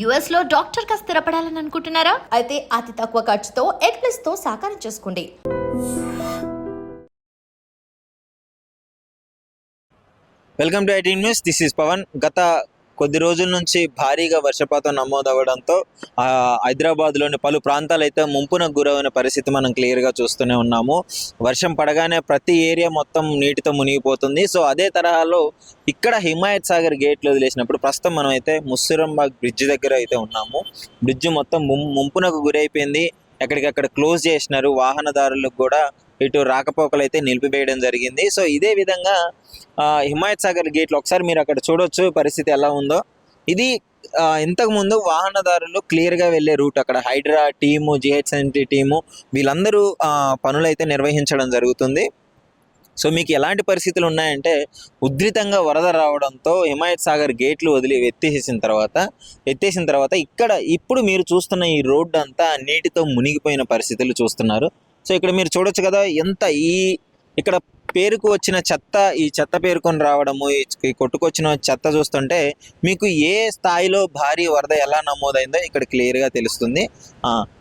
యుఎస్లో డాక్టర్గా స్థిరపడాలని అనుకుంటున్నారా? అయితే అతి తక్కువ ఖర్చుతో ఎగ్ ప్లస్తో సాకారం చేసుకోండి. Welcome to IT news this is Pavan గత కొద్ది రోజుల నుంచి భారీగా వర్షపాతం నమోదవడంతో ఆ, హైదరాబాద్లోని పలు ప్రాంతాలు అయితే ముంపునకు గురైన పరిస్థితి మనం క్లియర్గా చూస్తూనే ఉన్నాము. వర్షం పడగానే ప్రతి ఏరియా మొత్తం నీటితో మునిగిపోతుంది. సో అదే తరహాలో ఇక్కడ హిమాయత్ సాగర్ గేట్లు వదిలేసినప్పుడు ప్రస్తుతం మనం అయితే ముస్సురంబాగ్ బ్రిడ్జ్ దగ్గర అయితే ఉన్నాము. బ్రిడ్జ్ మొత్తం ముం- ముంపునకు గురైపోయింది. ఎక్కడికక్కడ క్లోజ్ చేసినారు. వాహనదారులకు కూడా ఇటు రాకపోకలు అయితే నిలిపివేయడం జరిగింది. సో ఇదే విధంగా హిమాయత్ సాగర్ గేట్లు ఒకసారి మీరు అక్కడ చూడొచ్చు పరిస్థితి ఎలా ఉందో. ఇది ఇంతకుముందు వాహనదారులు క్లియర్గా వెళ్ళే రూట్ అక్కడ. హైడ్రా టీము జిహెచ్ఎన్టీ టీము వీళ్ళందరూ పనులు అయితే నిర్వహించడం జరుగుతుంది. సో మీకు ఎలాంటి పరిస్థితులు ఉన్నాయంటే ఉధృతంగా వరద రావడంతో హిమాయత్ సాగర్ గేట్లు వదిలి ఎత్తేసేసిన తర్వాత ఎత్తేసిన తర్వాత ఇక్కడ ఇప్పుడు మీరు చూస్తున్న ఈ రోడ్డు అంతా నీటితో మునిగిపోయిన పరిస్థితులు చూస్తున్నారు. సో ఇక్కడ మీరు చూడొచ్చు కదా ఎంత ఈ ఇక్కడ పేరుకు వచ్చిన చెత్త ఈ చెత్త పేరుకొని రావడము ఈ కొట్టుకొచ్చిన చెత్త చూస్తుంటే మీకు ఏ స్థాయిలో భారీ వరద ఎలా నమోదైందో ఇక్కడ క్లియర్గా తెలుస్తుంది.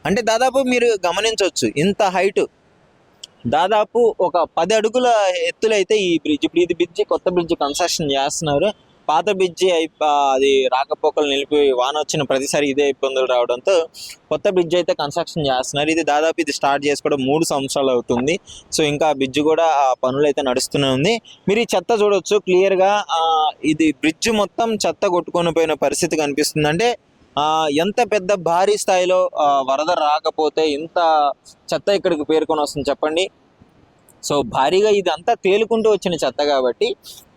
అంటే దాదాపు మీరు గమనించవచ్చు ఇంత హైట్. దాదాపు ఒక పది అడుగుల ఎత్తులైతే ఈ బ్రిడ్జ్ ఇప్పుడు ఇది బ్రిడ్జ్ కొత్త బ్రిడ్జ్ కన్స్ట్రక్షన్ చేస్తున్నారు. పాత బ్రిడ్జి అయి అది రాకపోకలు నిలిపి వాన వచ్చిన ప్రతిసారి ఇదే ఇబ్బందులు రావడంతో కొత్త బ్రిడ్జ్ అయితే కన్స్ట్రక్షన్ చేస్తున్నారు. ఇది దాదాపు ఇది స్టార్ట్ చేసుకోవడం మూడు సంవత్సరాలు అవుతుంది. సో ఇంకా బ్రిడ్జ్ కూడా ఆ పనులు అయితే నడుస్తూనే ఉంది. మీరు ఈ చెత్త చూడొచ్చు క్లియర్గా ఇది బ్రిడ్జ్ మొత్తం చెత్త కొట్టుకొని పోయిన పరిస్థితి కనిపిస్తుంది అంటే ఆ, ఎంత పెద్ద భారీ స్థాయిలో వరద రాకపోతే ఇంత చెత్త ఇక్కడికి పేర్కొని వస్తుంది చెప్పండి. సో భారీగా ఇది అంతా తేలుకుంటూ వచ్చిన చెత్త కాబట్టి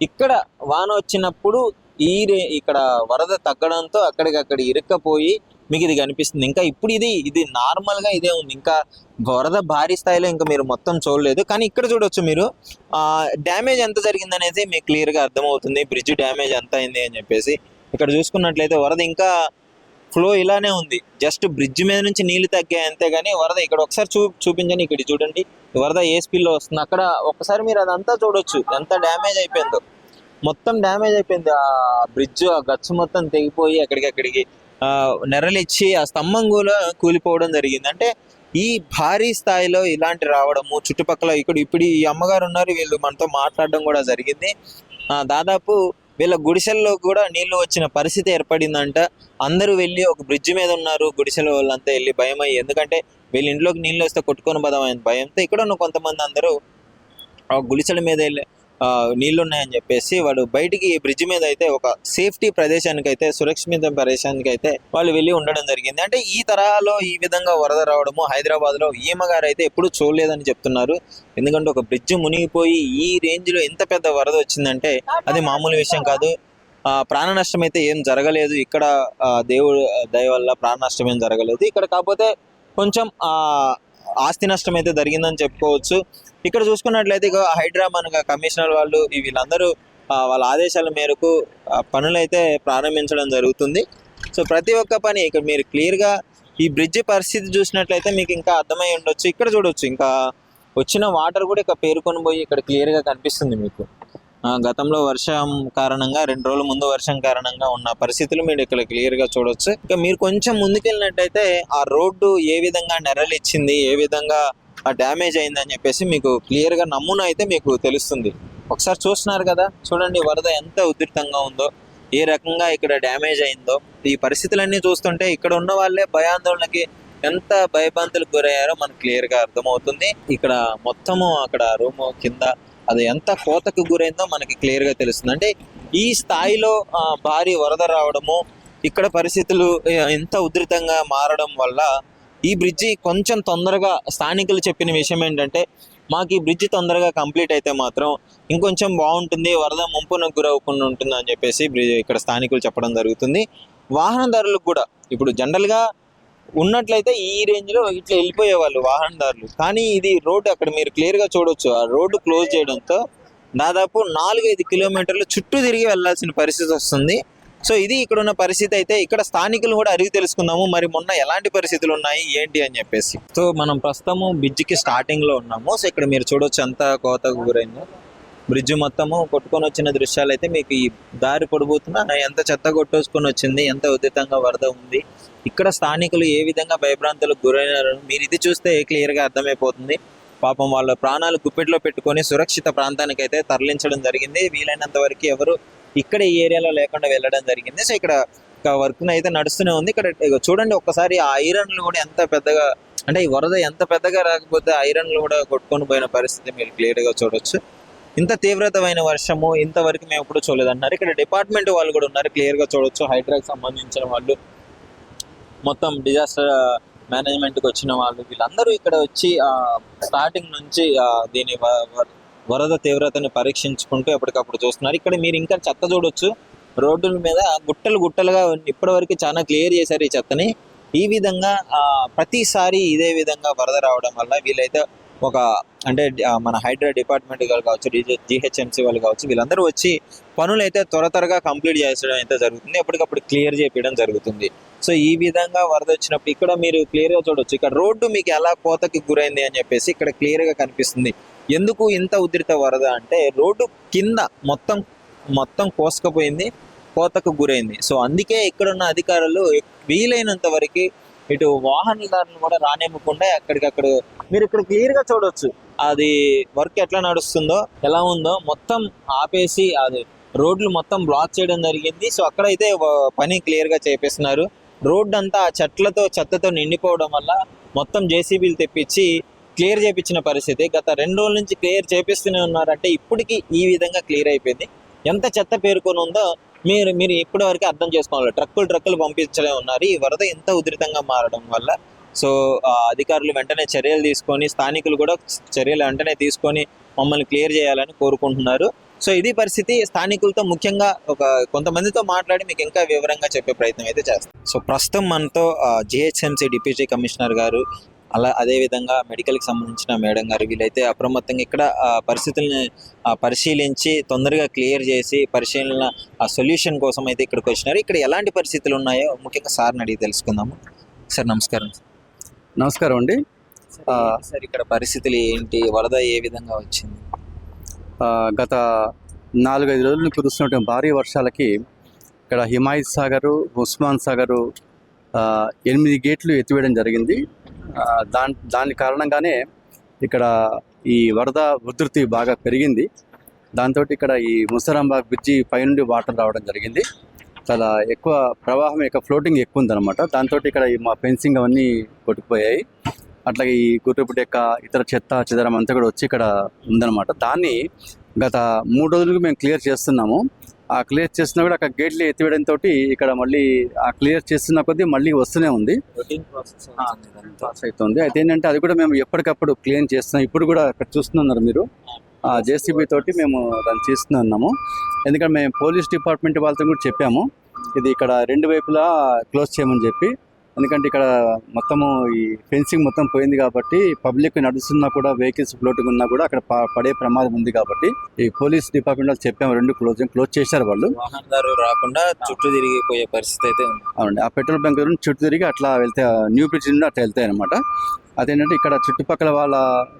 ఇక్కడ వాన వచ్చినప్పుడు ఈ ఇక్కడ వరద తగ్గడంతో అక్కడికక్కడ ఇరుక్కపోయి మీకు ఇది కనిపిస్తుంది. ఇంకా ఇప్పుడు ఇది ఇది నార్మల్గా ఇదే ఉంది. ఇంకా వరద భారీ స్థాయిలో ఇంకా మీరు మొత్తం చూడలేదు. కానీ ఇక్కడ చూడొచ్చు మీరు. డ్యామేజ్ ఎంత జరిగిందనేది మీకు క్లియర్గా అర్థమవుతుంది. బ్రిడ్జ్ డ్యామేజ్ ఎంత అయింది అని చెప్పేసి. ఇక్కడ చూసుకున్నట్లయితే వరద ఇంకా ఫ్లో ఇలానే ఉంది. జస్ట్ బ్రిడ్జ్ మీద నుంచి నీళ్ళు తగ్గాయి అంతే కానీ వరద ఇక్కడ ఒకసారి చూ చూపించండి. ఇక్కడ చూడండి. వరద ఏ స్పీడ్లో వస్తుంది. అక్కడ ఒకసారి మీరు అదంతా చూడొచ్చు. ఎంత డ్యామేజ్ అయిపోయిందో. మొత్తం డ్యామేజ్ అయిపోయింది. ఆ బ్రిడ్జ్ ఆ గచ్చు మొత్తం తెగిపోయి అక్కడికక్కడికి ఆ, నెరలిచ్చి ఆ స్తంభం కూడా కూలిపోవడం జరిగింది. అంటే ఈ భారీ స్థాయిలో ఇలాంటి రావడము చుట్టుపక్కల ఇక్కడ ఇప్పుడు ఈ అమ్మగారు ఉన్నారు వీళ్ళు మనతో మాట్లాడడం కూడా జరిగింది. ఆ, దాదాపు వీళ్ళ గుడిసెల్లో కూడా నీళ్ళు వచ్చిన పరిస్థితి ఏర్పడిందంట. అందరూ వెళ్ళి ఒక బ్రిడ్జ్ మీద ఉన్నారు. గుడిసెల వాళ్ళంతా వెళ్ళి భయం అయ్యి ఎందుకంటే వీళ్ళ ఇంట్లోకి నీళ్ళు వస్తే కొట్టుకొని పదమైన భయంతో ఇక్కడ ఉన్న కొంతమంది అందరూ ఆ గుడిసెల మీద వెళ్ళి నీళ్ళు ఉన్నాయని చెప్పేసి వాడు బయటికి బ్రిడ్జ్ మీద అయితే ఒక సేఫ్టీ ప్రదేశానికి అయితే సురక్షిత ప్రదేశానికి అయితే వాళ్ళు వెళ్ళి ఉండడం జరిగింది. అంటే ఈ తరహాలో ఈ విధంగా వరద రావడము హైదరాబాద్లో ఈమగారు అయితే ఎప్పుడు చూడలేదని చెప్తున్నారు. ఎందుకంటే ఒక బ్రిడ్జ్ మునిగిపోయి ఈ రేంజ్లో ఎంత పెద్ద వరద వచ్చిందంటే అది మామూలు విషయం కాదు. ఆ, ప్రాణ నష్టం అయితే ఏం జరగలేదు. ఇక్కడ దేవుడు దయ వల్ల ప్రాణ నష్టం ఏం జరగలేదు. ఇక్కడ కాకపోతే కొంచెం ఆ ఆస్తి నష్టం అయితే జరిగిందని చెప్పుకోవచ్చు. ఇక్కడ చూసుకున్నట్లయితే ఇక హైడ్రా మన కమిషనర్ వాళ్ళు వీళ్ళందరూ వాళ్ళ ఆదేశాల మేరకు పనులైతే ప్రారంభించడం జరుగుతుంది. సో ప్రతి ఒక్క పని ఇక్కడ మీరు క్లియర్గా ఈ బ్రిడ్జ్ పరిస్థితి చూసినట్లయితే మీకు ఇంకా అర్థమై ఉండొచ్చు. ఇక్కడ చూడొచ్చు ఇంకా వచ్చిన వాటర్ కూడా ఇక్కడ పేరుకొని పోయి ఇక్కడ క్లియర్గా కనిపిస్తుంది మీకు. ఆ, గతంలో వర్షం కారణంగా రెండు రోజుల ముందు వర్షం కారణంగా ఉన్న పరిస్థితులు మీరు ఇక్కడ క్లియర్గా చూడొచ్చు. ఇక మీరు కొంచెం ముందుకెళ్ళినట్టయితే ఆ రోడ్డు ఏ విధంగా నెరలిచ్చింది ఏ విధంగా డ్యామేజ్ అయిందని చెప్పేసి మీకు క్లియర్గా నమూనా అయితే మీకు తెలుస్తుంది. ఒకసారి చూస్తున్నారు కదా చూడండి వరద ఎంత ఉధృతంగా ఉందో ఏ రకంగా ఇక్కడ డ్యామేజ్ అయిందో. ఈ పరిస్థితులన్నీ చూస్తుంటే ఇక్కడ ఉన్న వాళ్ళే భయాందోళనకి ఎంత భయభ్రాంతులకు గురయ్యారో మనకు క్లియర్గా అర్థమవుతుంది. ఇక్కడ మొత్తము అక్కడ రూము కింద అది ఎంత కోతకు గురైందో మనకి క్లియర్గా తెలుస్తుంది. అంటే ఈ స్థాయిలో భారీ వరద రావడము ఇక్కడ పరిస్థితులు ఎంత ఇంత ఉధృతంగా మారడం వల్ల ఈ బ్రిడ్జి కొంచెం తొందరగా స్థానికులు చెప్పిన విషయం ఏంటంటే మాకు ఈ బ్రిడ్జ్ తొందరగా కంప్లీట్ అయితే మాత్రం ఇంకొంచెం బాగుంటుంది వరద ముంపునకు గురవుకుండా ఉంటుంది అని చెప్పేసి బ్రిడ్జ్ ఇక్కడ స్థానికులు చెప్పడం జరుగుతుంది. వాహనదారులకు కూడా ఇప్పుడు జనరల్గా ఉన్నట్లయితే ఈ రేంజ్లో ఇట్లా వెళ్ళిపోయేవాళ్ళు వాహనదారులు. కానీ ఇది రోడ్డు అక్కడ మీరు క్లియర్గా చూడొచ్చు. ఆ రోడ్డు క్లోజ్ చేయడంతో దాదాపు నాలుగైదు కిలోమీటర్లు చుట్టూ తిరిగి వెళ్ళాల్సిన పరిస్థితి వస్తుంది. సో ఇది ఇక్కడ ఉన్న పరిస్థితి అయితే ఇక్కడ స్థానికులు కూడా అడిగి తెలుసుకుందాము. మరి మొన్న ఎలాంటి పరిస్థితులు ఉన్నాయి? ఏంటి అని చెప్పేసి. సో మనం ప్రస్తుతము బ్రిడ్జికి స్టార్టింగ్లో ఉన్నాము. సో ఇక్కడ మీరు చూడొచ్చు అంత కోతకు గురైందో. బ్రిడ్జ్ మొత్తము కొట్టుకొని వచ్చిన దృశ్యాలు అయితే మీకు ఈ దారి పొడిపోతున్నా ఎంత చెత్త కొట్టేసుకొని వచ్చింది ఎంత ఉధృతంగా వరద ఉంది ఇక్కడ స్థానికులు ఏ విధంగా భయభ్రాంతులకు గురైనారు మీరు ఇది చూస్తే క్లియర్గా అర్థమైపోతుంది. పాపం వాళ్ళ ప్రాణాలు గుప్పెట్లో పెట్టుకొని సురక్షిత ప్రాంతానికి అయితే తరలించడం జరిగింది. వీలైనంత వరకు ఎవరు ఇక్కడ ఈ ఏరియాలో లేకుండా వెళ్ళడం జరిగింది. సో ఇక్కడ వర్క్ అయితే నడుస్తూనే ఉంది. ఇక్కడ చూడండి ఒక్కసారి ఆ ఐరన్లు కూడా ఎంత పెద్దగా అంటే ఈ వరద ఎంత పెద్దగా రాకపోతే ఐరన్లు కూడా కొట్టుకొని పోయిన పరిస్థితి మీరు క్లియర్గా చూడొచ్చు. ఇంత తీవ్రతమైన వర్షము ఇంతవరకు మేము ఎప్పుడు చూడలేదన్నారు. ఇక్కడ డిపార్ట్మెంట్ వాళ్ళు కూడా ఉన్నారు క్లియర్గా చూడొచ్చు. హైడ్రాకి సంబంధించిన వాళ్ళు మొత్తం డిజాస్టర్ మేనేజ్మెంట్కి వచ్చిన వాళ్ళు వీళ్ళందరూ ఇక్కడ వచ్చి స్టార్టింగ్ నుంచి దీని వ- వరద తీవ్రతని పరీక్షించుకుంటూ ఎప్పటికప్పుడు చూస్తున్నారు. ఇక్కడ మీరు ఇంకా చెత్త చూడొచ్చు. రోడ్డుల మీద గుట్టలు గుట్టలుగా ఇప్పటివరకు చాలా క్లియర్ చేశారు ఈ చెత్తని. ఈ విధంగా ప్రతిసారి ఇదే విధంగా వరద రావడం వల్ల వీళ్ళైతే ఒక అంటే మన హైడ్రా డిపార్ట్మెంట్ వాళ్ళు కావచ్చు జిహెచ్ఎంసీ వాళ్ళు కావచ్చు వీళ్ళందరూ వచ్చి పనులు అయితే త్వర త్వరగా కంప్లీట్ చేసడం అయితే జరుగుతుంది. ఎప్పటికప్పుడు క్లియర్ చేయడం జరుగుతుంది. సో ఈ విధంగా వరద వచ్చినప్పుడు ఇక్కడ మీరు క్లియర్గా చూడవచ్చు ఇక్కడ రోడ్డు మీకు ఎలా కోతకి గురైంది అని చెప్పేసి ఇక్కడ క్లియర్గా కనిపిస్తుంది. ఎందుకు ఇంత ఉధృత వరద అంటే రోడ్డు కింద మొత్తం మొత్తం కోసుకపోయింది కోతకు గురైంది. సో అందుకే ఇక్కడున్న అధికారులు వీలైనంత వరకు ఇటు వాహనదారులను కూడా రానివ్వకుండా అక్కడికక్కడ మీరు ఇక్కడ క్లియర్గా అది వర్క్ ఎట్లా నడుస్తుందో ఎలా ఉందో మొత్తం ఆపేసి అది రోడ్లు మొత్తం బ్లాక్ చేయడం జరిగింది. సో అక్కడైతే పని క్లియర్గా చేపిస్తున్నారు. రోడ్ అంతా చెట్లతో చెత్తతో నిండిపోవడం వల్ల మొత్తం జేసీబీలు తెప్పించి క్లియర్ చేపించిన పరిస్థితి. గత రెండు రోజుల నుంచి క్లియర్ చేపిస్తూనే ఉన్నారంటే ఇప్పటికి ఈ విధంగా క్లియర్ అయిపోయింది. ఎంత చెత్త పేరుకొని ఉందో మీరు మీరు ఇప్పటి వరకు అర్థం చేసుకోవాలి. ట్రక్కులు ట్రక్కులు పంపించలే ఉన్నారు. ఈ వరద ఎంత ఉధృతంగా మారడం వల్ల? సో అధికారులు వెంటనే చర్యలు తీసుకొని స్థానికులు కూడా చర్యలు వెంటనే తీసుకొని మమ్మల్ని క్లియర్ చేయాలని కోరుకుంటున్నారు. సో ఇది పరిస్థితి. స్థానికులతో ముఖ్యంగా ఒక కొంతమందితో మాట్లాడి మీకు ఇంకా వివరంగా చెప్పే ప్రయత్నం అయితే చేస్తాం. సో ప్రస్తుతం మనతో జిహెచ్ఎంసీ డిప్యూటీ కమిషనర్ గారు అలా అదే విధంగా మెడికల్కి సంబంధించిన మేడం గారు వీళ్ళైతే అప్రమత్తంగా ఇక్కడ పరిస్థితుల్ని పరిశీలించి తొందరగా క్లియర్ చేసి పరిశీలన సొల్యూషన్ కోసం అయితే ఇక్కడికి వచ్చినారు. ఇక్కడ ఎలాంటి పరిస్థితులు ఉన్నాయో ముఖ్యంగా సార్ని అడిగి తెలుసుకుందాము. సార్ నమస్కారం నమస్కారం అండి. సార్ ఇక్కడ పరిస్థితులు ఏంటి? వరద ఏ విధంగా వచ్చింది? గత నాలుగైదు రోజులు కురుస్తున్నటువంటి భారీ వర్షాలకి ఇక్కడ హిమాయత్ సాగరు ఉస్మాన్ సాగరు ఎనిమిది గేట్లు ఎత్తివేయడం జరిగింది. దాని దాని కారణంగానే ఇక్కడ ఈ వరద ఉధృతి బాగా పెరిగింది. దాంతో ఇక్కడ ఈ ముసరాంబాగ్ బ్రిడ్జి పైనుండి వాటర్ రావడం జరిగింది. చాలా ఎక్కువ ప్రవాహం యొక్క ఫ్లోటింగ్ ఎక్కువ ఉందన్నమాట. దాంతో ఇక్కడ ఈ మా ఫెన్సింగ్ అవన్నీ కొట్టుకుపోయాయి. అట్లాగే ఈ గుర్రపు యొక్క ఇతర చెత్త చెదరం అంతా కూడా వచ్చి ఇక్కడ ఉందన్నమాట. దాన్ని గత మూడు రోజులుగా మేము క్లియర్ చేస్తున్నాము. ఆ క్లియర్ చేస్తున్నా కూడా అక్కడ గేట్లు ఎత్తివేయడంతో ఇక్కడ మళ్ళీ ఆ క్లియర్ చేస్తున్న కొద్దీ మళ్ళీ వస్తూనే ఉంది. ప్రాసెస్ అవుతుంది. అయితే ఏంటంటే అది కూడా మేము ఎప్పటికప్పుడు క్లీన్ చేస్తున్నాం. ఇప్పుడు కూడా అక్కడ చూస్తున్నారు మీరు. ఆ జేసీబీ తోటి మేము దాన్ని చేస్తూనే ఉన్నాము. ఎందుకంటే మేము పోలీస్ డిపార్ట్మెంట్ వాళ్ళతో కూడా చెప్పాము. ఇది ఇక్కడ రెండు వైపులా క్లోజ్ చేయమని చెప్పి ఎందుకంటే ఇక్కడ మొత్తము ఈ ఫెన్సింగ్ మొత్తం పోయింది కాబట్టి పబ్లిక్ నడుస్తున్నా కూడా వెహికల్స్ ఫ్లోటింగ్ ఉన్నా కూడా అక్కడ పడే ప్రమాదం ఉంది కాబట్టి ఈ పోలీస్ డిపార్ట్మెంట్ వాళ్ళు చెప్పాము రెండు క్లోజ్ క్లోజ్ చేశారు వాళ్ళు. వాహనదారు రాకుండా చుట్టూ తిరిగిపోయే పరిస్థితి అయితే అవునండి. ఆ పెట్రోల్ బంక్ నుంచి చుట్టూ తిరిగి అట్లా వెళ్తే న్యూ బ్రిడ్జ్ నుండి అట్లా వెళ్తాయి అనమాట అదేంటంటే ఇక్కడ చుట్టుపక్కల వాళ్ళ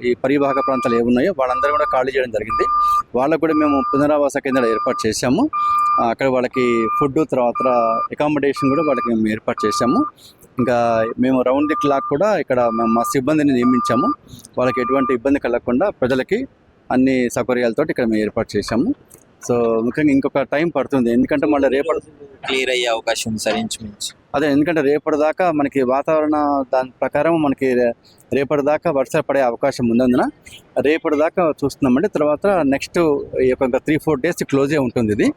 ఈ పరివాహక ప్రాంతాలు ఏమున్నాయో వాళ్ళందరూ కూడా ఖాళీ చేయడం జరిగింది. వాళ్ళకు కూడా మేము పునరావాస కేంద్రాలు ఏర్పాటు చేశాము. అక్కడ వాళ్ళకి ఫుడ్ తర్వాత అకామిడేషన్ కూడా వాళ్ళకి మేము ఏర్పాటు చేశాము. ఇంకా మేము రౌండ్ ది క్లాక్ కూడా ఇక్కడ మేము మా సిబ్బందిని నియమించాము. వాళ్ళకి ఎటువంటి ఇబ్బంది కలగకుండా ప్రజలకి అన్ని సౌకర్యాలతో ఇక్కడ మేము ఏర్పాటు చేశాము. సో ముఖ్యంగా ఇంకొక టైం పడుతుంది. ఎందుకంటే మళ్ళీ రేపటి క్లియర్ అయ్యే అవకాశం ఉంది సార్ ఇంచుమించు. అదే ఎందుకంటే రేపటి దాకా మనకి వాతావరణ దాని ప్రకారం మనకి రే- రేపటి దాకా వర్షాలు పడే అవకాశం ఉన్నందున రేపటి దాకా చూస్తున్నామండి. తర్వాత నెక్స్ట్ ఈ యొక్క త్రీ ఫోర్ డేస్ క్లోజే ఉంటుంది ఇది.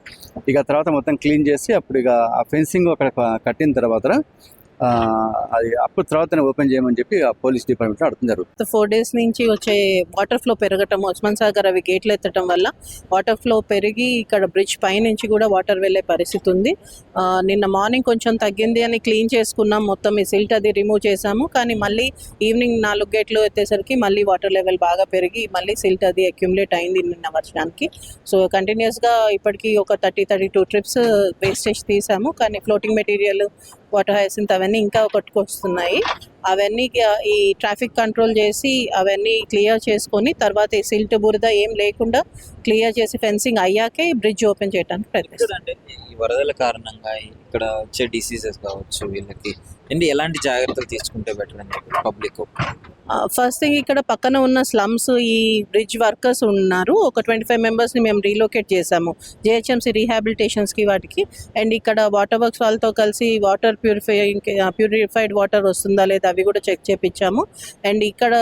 ఇక తర్వాత మొత్తం క్లీన్ చేసి అప్పుడు ఇక ఆ ఫెన్సింగ్ అక్కడ కట్టిన తర్వాత అది అప్పుడు తర్వాత ఓపెన్ చేయమని చెప్పి ఆ పోలీస్ డిపార్ట్మెంట్ అడగడం జరుగుతుంది. ఫోర్ డేస్ నుంచి వచ్చే వాటర్ ఫ్లో పెరగటం ఉస్మాన్ సాగర్ అవి గేట్లు ఎత్తడం వల్ల వాటర్ ఫ్లో పెరిగి ఇక్కడ బ్రిడ్జ్ పైనుంచి కూడా వాటర్ వెళ్ళే పరిస్థితి ఉంది. నిన్న మార్నింగ్ కొంచెం తగ్గింది అని క్లీన్ చేసుకున్నాం. మొత్తం ఈ సిల్ట్ అది రిమూవ్ చేసాము కానీ మళ్ళీ ఈవినింగ్ నాలుగు గేట్లు ఎత్తేసరికి మళ్ళీ వాటర్ లెవెల్ బాగా పెరిగి మళ్ళీ సిల్ట్ అది అక్యుములేట్ అయింది నిన్న వర్షానికి సో కంటిన్యూస్గా ఇప్పటికీ ఒక thirty thirty two trips wastage తీసాము. కానీ ఫ్లోటింగ్ మెటీరియల్ వాటర్ హైసింత్ అవన్నీ ఇంకా కొట్టుకొస్తున్నాయి. అవన్నీ ఈ ట్రాఫిక్ కంట్రోల్ చేసి అవన్నీ క్లియర్ చేసుకొని తర్వాత ఈ సిల్ట్ బురద ఏం లేకుండా క్లియర్ చేసి ఫెన్సింగ్ అయ్యాకే బ్రిడ్జ్ ఓపెన్ చేయడానికి ప్రయత్నిస్తాం. ఈ వరదల కారణంగా ఇక్కడ వచ్చే డిసీజెస్ కావచ్చు వీళ్ళకి అండ్ ఎలాంటి జాగ్రత్తలు తీసుకుంటే బెటర్ అని పబ్లిక్ ఫస్ట్ థింగ్ ఇక్కడ పక్కన ఉన్న స్లమ్స్ ఈ బ్రిడ్జ్ వర్కర్స్ ఉన్నారు. ఒక ట్వంటీ ఫైవ్ మెంబర్స్ని మేము రీలోకేట్ చేసాము జిహెచ్ఎంసీ రీహాబిలిటేషన్స్కి వాటికి. అండ్ ఇక్కడ వాటర్ వర్క్స్ వాళ్ళతో కలిసి వాటర్ ప్యూరిఫై ప్యూరిఫైడ్ వాటర్ వస్తుందా లేదా అవి కూడా చెక్ చేపించాము. అండ్ ఇక్కడ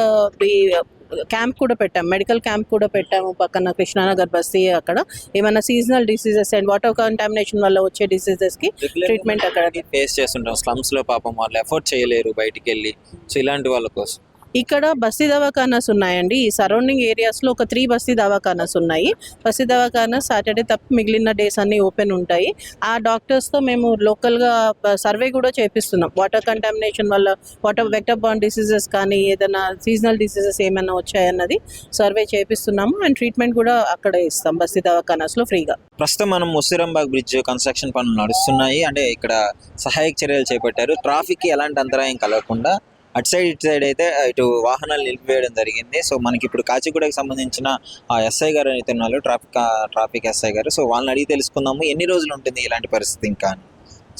క్యాంప్ కూడా పెట్టాము మెడికల్ క్యాంప్ కూడా పెట్టాము పక్కన కృష్ణానగర్ బస్తీ అక్కడ. ఏమైనా seasonal diseases and water contamination వల్ల వచ్చే డిసీజెస్కి Treatment అక్కడ. ఫేస్ చేస్తుంటాం. స్లమ్స్లో పాపం వాళ్ళు ఎఫోర్డ్ చేయలేరు బయటికి వెళ్ళి సో ఇలాంటి వాళ్ళ కోసం. ఇక్కడ బస్తీ దవాఖానాస్ ఉన్నాయండి. ఈ సరౌండింగ్ ఏరియాస్లో ఒక త్రీ బస్తీ దవాఖానాస్ ఉన్నాయి. బస్తీ దవాఖానా సాటర్డే తప్ప మిగిలిన డేస్ అన్ని ఓపెన్ ఉంటాయి. ఆ డాక్టర్స్తో మేము లోకల్గా సర్వే కూడా చేపిస్తున్నాం. వాటర్ కంటామినేషన్ వల్ల వాటర్ వెక్టర్ బాన్ డిసీజెస్ కానీ ఏదైనా సీజనల్ డిసీజెస్ ఏమైనా వచ్చాయన్నది సర్వే చేపిస్తున్నాము. అండ్ ట్రీట్మెంట్ కూడా అక్కడే ఇస్తాం బస్తీ దవాఖానాస్లో ఫ్రీగా. ప్రస్తుతం మనం ముసిరాంబాగ్ బ్రిడ్జ్ కన్స్ట్రక్షన్ పనులు నడుస్తున్నాయి. అంటే ఇక్కడ సహాయక చర్యలు చేపట్టారు. ట్రాఫిక్కి ఎలాంటి అంతరాయం కలగకుండా అటు సైడ్ ఇటు సైడ్ అయితే ఇటు వాహనాలు నిలిపివేయడం జరిగింది. సో మనకి ఇప్పుడు కాచిగూడకి సంబంధించిన ఆ ఎస్ఐ గారు అయితే ఉన్నారు ట్రాఫిక్ ట్రాఫిక్ ఎస్ఐ గారు. సో వాళ్ళని అడిగి తెలుసుకుందాము ఎన్ని రోజులు ఉంటుంది ఇలాంటి పరిస్థితి ఇంకా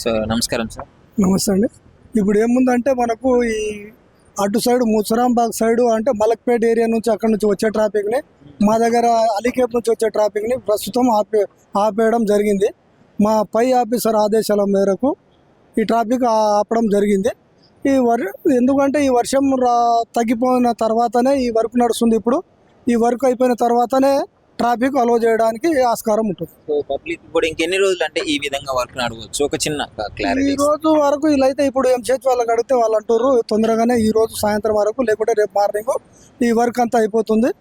సో నమస్కారం సార్. నమస్తే అండి. ఇప్పుడు ఏముందంటే మనకు ఈ అటు సైడ్ ముసరాంబాగ్ సైడ్ అంటే మలక్పేట ఏరియా నుంచి అక్కడ నుంచి వచ్చే ట్రాఫిక్ని మా దగ్గర అలీకేప్ నుంచి వచ్చే ట్రాఫిక్ని ప్రస్తుతం ఆపే ఆపేయడం జరిగింది. మా పై ఆఫీసర్ ఆదేశాల మేరకు ఈ ట్రాఫిక్ ఆపడం జరిగింది. ఈ వర్ ఎందుకంటే ఈ వర్షం రా తగ్గిపోయిన తర్వాతనే ఈ వర్క్ నడుస్తుంది ఇప్పుడు. ఈ వర్క్ అయిపోయిన తర్వాతనే ట్రాఫిక్ అలో చేయడానికి ఆస్కారం ఉంటుంది. సో పబ్లిక్ కూడా ఇంకెన్ని రోజులు అంటే ఈ విధంగా వర్క్ నడవచ్చు? ఒక చిన్న ఈ క్లారిటీ రోజు వరకు వీళ్ళైతే ఇప్పుడు ఏం చేతి వాళ్ళకి అడిగితే వాళ్ళు అంటారు తొందరగానే ఈ రోజు సాయంత్రం వరకు లేకుంటే రేపు మార్నింగ్ ఈ వర్క్ అంతా అయిపోతుంది.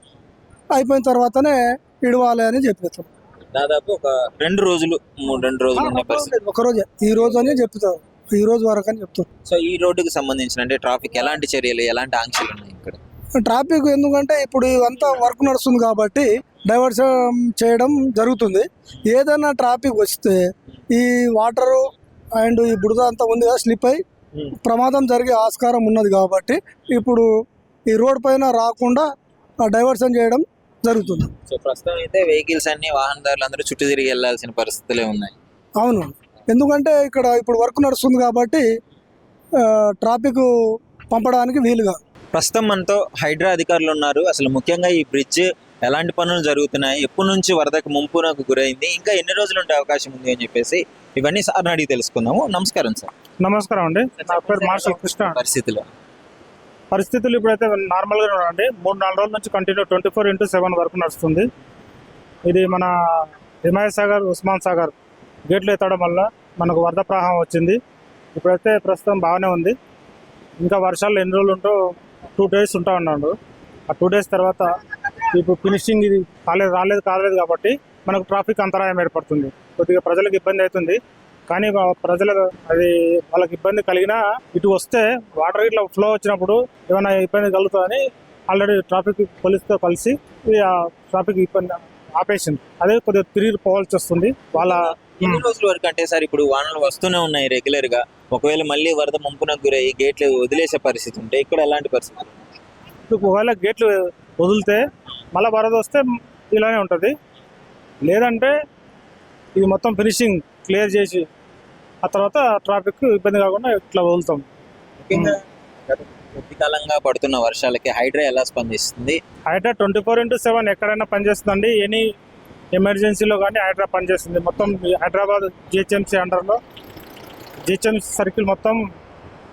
అయిపోయిన తర్వాతనే ఇడవాలి అని చెప్పేస్తారు దాదాపు ఒక రెండు రోజులు మూడు రెండు రోజులు ఉండే పరిస్థితి. ఒక రోజే. ఈ రోజు అని చెప్తారు. ఈ రోజు వరకు అని చెప్తారు. సో ఈ రోడ్డుకి సంబంధించిన అంటే ట్రాఫిక్ ఎలాంటి చర్యలు ఎలాంటి ఆంక్షలు ఉన్నాయి ఇక్కడ? ట్రాఫిక్ ఎందుకంటే ఇప్పుడు ఇవంతా వర్క్ నడుస్తుంది కాబట్టి డైవర్షన్ చేయడం జరుగుతుంది. ఏదైనా ట్రాఫిక్ వస్తే ఈ వాటరు అండ్ ఈ బురద అంతా ఉంది కదా స్లిప్ అయి. ప్రమాదం జరిగే ఆస్కారం ఉన్నది కాబట్టి ఇప్పుడు ఈ రోడ్ పైన రాకుండా డైవర్షన్ చేయడం జరుగుతుంది. సో ప్రస్తుతం అయితే వెహికల్స్ అన్ని వాహనదారులు అందరూ చుట్టూ తిరిగి వెళ్ళాల్సిన పరిస్థితులే ఉన్నాయి. అవును. ఎందుకంటే ఇక్కడ ఇప్పుడు వర్క్ నడుస్తుంది కాబట్టి ట్రాఫిక్ పంపడానికి వీలుగా. ప్రస్తుతం మనతో హైడ్రా అధికారులు ఉన్నారు. అసలు ముఖ్యంగా ఈ బ్రిడ్జ్ ఎలాంటి పనులు జరుగుతున్నాయి? ఎప్పటి నుంచి వరదకు ముంపునకు గురైంది? ఇంకా ఎన్ని రోజులు ఉండే అవకాశం ఉంది అని చెప్పేసి ఇవన్నీ సార్ని అడిగి తెలుసుకుందాము. నమస్కారం సార్. నమస్కారం అండి. నా పేరు మార్షల్ కృష్ణ. పరిస్థితులు? పరిస్థితులు ఇప్పుడైతే నార్మల్గా ఉన్నాయండి. మూడు నాలుగు రోజుల నుంచి continue twenty four into seven వరకు నడుస్తుంది. ఇది మన హిమాయత్ సాగర్ ఉస్మాన్ సాగర్ గేట్లు ఎత్తడం వల్ల మనకు వరద ప్రవాహం వచ్చింది. ఇప్పుడైతే ప్రస్తుతం బాగానే ఉంది. ఇంకా వర్షాలు ఎన్ని రోజులు ఉంటో టూ డేస్ ఉంటా ఉన్నాడు ఆ టూ డేస్ తర్వాత ఇప్పుడు ఫినిషింగ్ ఇది కాలేదు రాలేదు కాలేదు కాబట్టి మనకు ట్రాఫిక్ అంతరాయం ఏర్పడుతుంది. కొద్దిగా ప్రజలకు ఇబ్బంది అవుతుంది. కానీ ప్రజల అది వాళ్ళకి ఇబ్బంది కలిగినా ఇటు వస్తే వాటర్ ఇట్లా ఫ్లో వచ్చినప్పుడు ఏమైనా ఇబ్బంది కలుగుతుందని ఆల్రెడీ ట్రాఫిక్ పోలీస్తో కలిసి ఆ ట్రాఫిక్ ఇబ్బంది ఆపేసింది. అదే కొద్దిగా తిరిగి పోవాల్సి వస్తుంది. వాళ్ళ ఎన్ని రోజుల వరకు అంటే సార్ ఇప్పుడు వానలు వస్తూనే ఉన్నాయి రెగ్యులర్గా ఒకవేళ మళ్ళీ వరద ముంపునకు గురయ్యి గేట్లు వదిలేసే పరిస్థితి ఉంటే ఇక్కడ ఎలాంటి పరిస్థితి? ఇప్పుడు ఒకవేళ గేట్లు వదిలితే మళ్ళీ వరద వస్తే ఇలానే ఉంటుంది. లేదంటే ఇది మొత్తం ఫినిషింగ్ క్లియర్ చేసి ఆ తర్వాత ట్రాఫిక్ ఇబ్బంది కాకుండా ఇట్లా వదులుతాం. కాలంగా పడుతున్న వర్షాలకి హైడ్రా ఎలా స్పందిస్తుంది? Hydraa twenty four into seven ఎక్కడైనా పనిచేస్తుందండి? ఎనీ ఎమర్జెన్సీలో కానీ హైడ్రా పనిచేస్తుంది. మొత్తం హైదరాబాద్ జిహెచ్ఎంసీ అండర్లో జిహెచ్ఎంసీ సర్కిల్ మొత్తం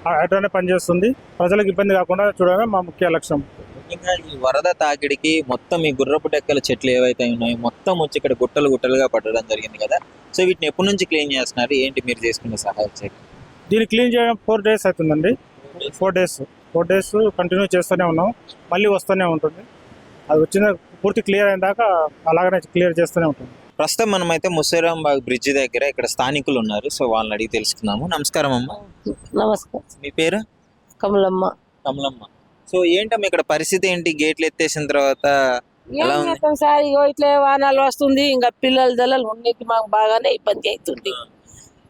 హైడ్రానే పనిచేస్తుంది. ప్రజలకు ఇబ్బంది కాకుండా చూడడమే మా ముఖ్య లక్ష్యం. ముఖ్యంగా ఈ వరద తాకిడికి మొత్తం ఈ గుర్రపు టెక్కల చెట్లు ఏవైతే ఉన్నాయో మొత్తం వచ్చి ఇక్కడ గుట్టలు గుట్టలుగా పట్టడం జరిగింది కదా. సో వీటిని ఎప్పటి నుంచి క్లీన్ చేస్తున్నారు? ఏంటి మీరు చేసుకునే సహాయం చేయండి? దీన్ని క్లీన్ చేయడం ఫోర్ డేస్ అవుతుందండి. Four days. Four days continue చేస్తూనే ఉన్నాం. మళ్ళీ వస్తూనే ఉంటుంది. అది వచ్చిన పూర్తి క్లియర్ అయిన దాకా అలాగనే క్లియర్ చేస్తూనే ఉంటుంది ప్రస్తుతం మనమైతే ముస్సేరాంబాగ్ బ్రిడ్జ్ దగ్గర ఇక్కడ స్థానికులు ఉన్నారు. సో వాళ్ళని అడిగి తెలుసుకుందాము. నమస్కారం అమ్మ. నమస్కారం. మీ పేరు? కమలమ్మ. కమలమ్మ. సో ఏంటమ్మా ఇక్కడ పరిస్థితి ఏంటి? గేట్లు ఎత్తేసిన తర్వాత ఏం ఎలా ఉంది? చేస్తాం సార్? ఇగో ఇట్లా వానాలు వస్తుంది. ఇంకా పిల్లల దళలు ఉన్నకి మాకు బాగానే ఇబ్బంది అవుతుంది.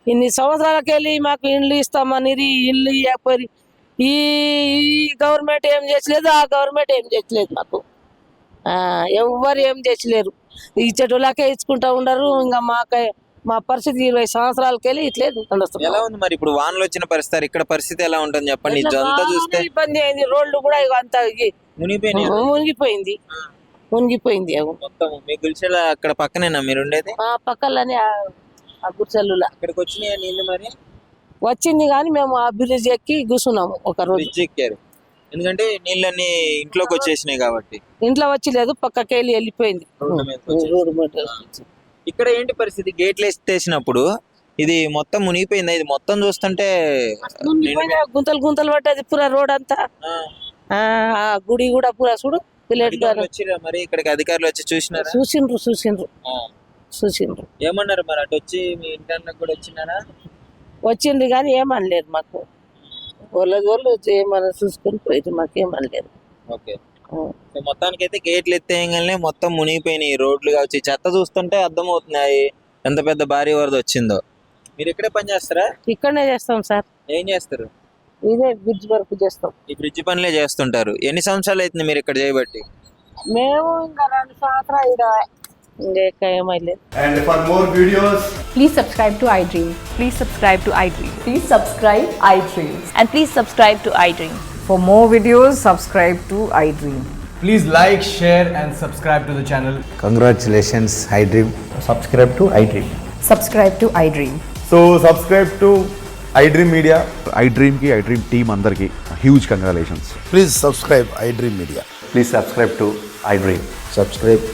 ఇన్ని సంవత్సరాలకి వెళ్ళి మాకు ఇండ్లు ఇస్తామని ఇల్లు ఇవ్వకపోయి ఈ గవర్నమెంట్ ఏం చేసలేదు ఆ గవర్నమెంట్ ఏం చేసలేదు మాకు. ఎవ్వరు ఏం చేసలేరు. ఇచ్చేటోళ్ళకే ఇచ్చుకుంటా ఉండరు. ఇంకా మాకే మా పరిస్థితి ఇరవై సంవత్సరాలకి వెళ్ళి ఇట్లే ఎలా ఉంది మరి ఇప్పుడు వానలు వచ్చిన పరిస్థితి ఇక్కడ పరిస్థితి ఎలా ఉంటుంది చెప్పండి. ఇదంతా చూస్తే ఇబ్బంది అయింది. రోడ్లు కూడా అంతా మునిగిపోయింది. మునిగిపోయింది మీ గుడిసెల అక్కడ పక్కనేనా మీరు ఉండేది? ఆ పక్కలనే ఆ- ఇక్కడికి వచ్చినాయా నీళ్ళు మరి? వచ్చింది కానీ మేము ఆ బ్రిడ్జ్ ఎక్కి కూర్చున్నాము ఒక రోజు. ఎక్కారు. ఎందుకంటే నీళ్ళన్నీ ఇంట్లోకి వచ్చేసినాయి కాబట్టి. ఇంట్లో వచ్చి లేదు పక్కకి వెళ్ళి వెళ్ళిపోయింది. రోడ్డు మీదకి వచ్చి. ఇక్కడ ఏంటి పరిస్థితి? గేట్లు వేసేసినప్పుడు ఇది మొత్తం మునిగిపోయింది? ఇది మొత్తం చూస్తుంటే మునిగిపోయిన గుంతలు గుంతలు పడ్డది పూరా రోడ్ అంతా. ఆ, ఆ ఆ గుడి కూడా పూరా చూడు పిల్లలు అధికారులు వచ్చిర్రా మరి? ఇక్కడికి అధికారులు వచ్చి చూసినారా? చూసిండ్రు చూసిండ్రు. ఆ. చూసిండ్రు. ఏమన్నారు మరి? అటు వచ్చి మీ ఇంటర్నెట్ కూడా వచ్చినారా? వచ్చింది కానీ ఏమనలేదు మాకు. వాళ్ళది వాళ్ళు ఏమన్నా చూసుకొని పోయింది మాకు ఏమనలేదు ఓకే. సో మొత్తానికి అయితే గేట్లు ఎత్తేయగానే మొత్తం మునిగిపోయినాయి రోడ్లు కావచ్చు. చెత్త చూస్తుంటే అర్థమవుతున్నాయి. ఎంత పెద్ద భారీ వరద వచ్చిందో. మీరు ఇక్కడే పని చేస్తారా? ఇక్కడనే చేస్తాం సార్. ఏం చేస్తారు? ఇదే బ్రిడ్జ్ వరకు చేస్తాం. ఈ బ్రిడ్జ్ పనులే చేస్తుంటారు. ఎన్ని సంవత్సరాలు అవుతుంది మీరు ఇక్కడ చేయబట్టి? మేము ఇంకా రెండు సంవత్సరాలు जे काय मैले And for more videos, Please subscribe to iDream Please subscribe to iDream Please subscribe iDream. and please subscribe to iDream. For more videos, subscribe to iDream. please like, share, and subscribe to the channel. congratulations iDream. Subscribe to iDream. Subscribe to iDream. So subscribe to iDream Media. IDream की आई dream team अंदर की huge congratulations Please subscribe iDream Media. Please subscribe to iDream. Subscribe